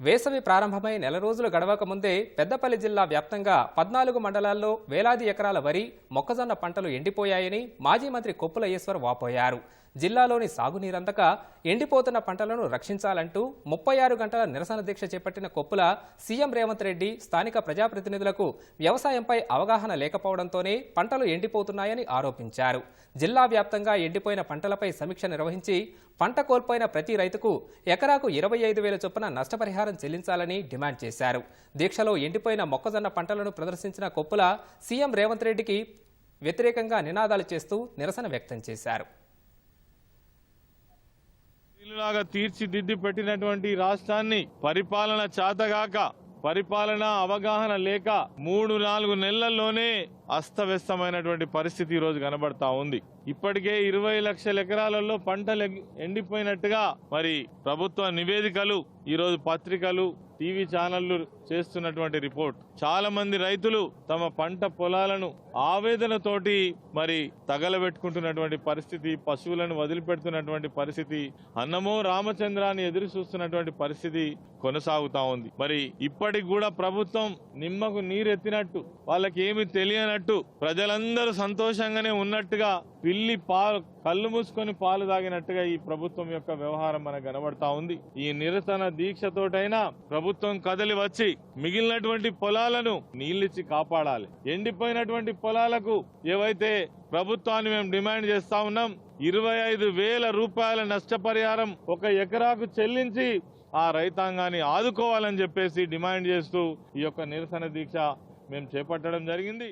వేసవి ప్రారంభమై నెల రోజులు గడవక ముందే పెద్దపల్లి జిల్లా వ్యాప్తంగా పద్నాలుగు మండలాల్లో వేలాది ఎకరాల వరి మొక్కజొన్న పంటలు ఎండిపోయాయని మాజీ మంత్రి కొప్పుల ఈశ్వర్ వాపోయారు. జిల్లాలోని సాగునీరందక ఎండిపోతున్న పంటలను రక్షించాలంటూ ముప్పై ఆరు గంటల నిరసన దీక్ష చేపట్టిన కొప్పుల సీఎం రేవంత్ రెడ్డి స్థానిక ప్రజాప్రతినిధులకు వ్యవసాయంపై అవగాహన లేకపోవడంతోనే పంటలు ఎండిపోతున్నాయని ఆరోపించారు. జిల్లా వ్యాప్తంగా ఎండిపోయిన పంటలపై సమీక్ష నిర్వహించి పంట కోల్పోయిన ప్రతి రైతుకు ఎకరాకు ఇరవై ఐదు వేల చొప్పున నష్టపరిహారం చెల్లించాలని డిమాండ్ చేశారు. దీక్షలో ఎండిపోయిన మొక్కజొన్న పంటలను ప్రదర్శించిన కొప్పుల సీఎం రేవంత్ రెడ్డికి వ్యతిరేకంగా నినాదాలు చేస్తూ నిరసన వ్యక్తం చేశారు. ఇల్లులాగా తీర్చిదిద్ది పెట్టినటువంటి రాష్ట్రాన్ని పరిపాలన చాతగాక పరిపాలన అవగాహన లేక మూడు నాలుగు నెలల్లోనే అస్తవ్యస్తమైనటువంటి పరిస్థితి ఈ రోజు కనబడతా ఉంది. ఇప్పటికే ఇరవై లక్షల ఎకరాలలో పంటలు ఎండిపోయినట్టుగా మరి ప్రభుత్వ నివేదికలు ఈ రోజు పత్రికలు టీవీ ఛానళ్ళు చేస్తున్నటువంటి రిపోర్ట్. చాలా మంది రైతులు తమ పంట పొలాలను ఆవేదనతోటి మరి తగలబెట్టుకుంటున్నటువంటి పరిస్థితి పశువులను వదిలిపెడుతున్నటువంటి పరిస్థితి అన్నమో రామచంద్రాన్ని ఎదురు చూస్తున్నటువంటి పరిస్థితి కొనసాగుతా ఉంది. మరి ఇప్పటికి కూడా ప్రభుత్వం నిమ్మకు నీరెత్తినట్టు వాళ్ళకి ఏమి తెలియనట్టు ప్రజలందరూ సంతోషంగానే ఉన్నట్టుగా పిల్లి పాలు కళ్ళు మూసుకొని పాలు తాగినట్టుగా ఈ ప్రభుత్వం యొక్క వ్యవహారం మనకు కనబడతా ఉంది. ఈ నిరసన దీక్షతోటైనా ప్రభుత్వం ప్రభుత్వం కదలి వచ్చి మిగిలినటువంటి పొలాలను నీళ్ళిచ్చి కాపాడాలి. ఎండిపోయినటువంటి పొలాలకు ఏవైతే ప్రభుత్వాన్ని మేము డిమాండ్ చేస్తా ఉన్నాం ఇరవై ఐదు వేల రూపాయల నష్టపరిహారం ఒక ఎకరాకు చెల్లించి ఆ రైతాంగాన్ని ఆదుకోవాలని చెప్పేసి డిమాండ్ చేస్తూ ఈ యొక్క నిరసన దీక్ష మేము చేపట్టడం జరిగింది.